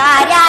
Sharia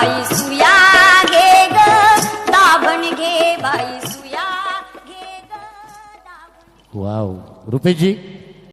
बाई सुया घे ग. दाभण घे सुया घे ग. वाव. रुपेशजी?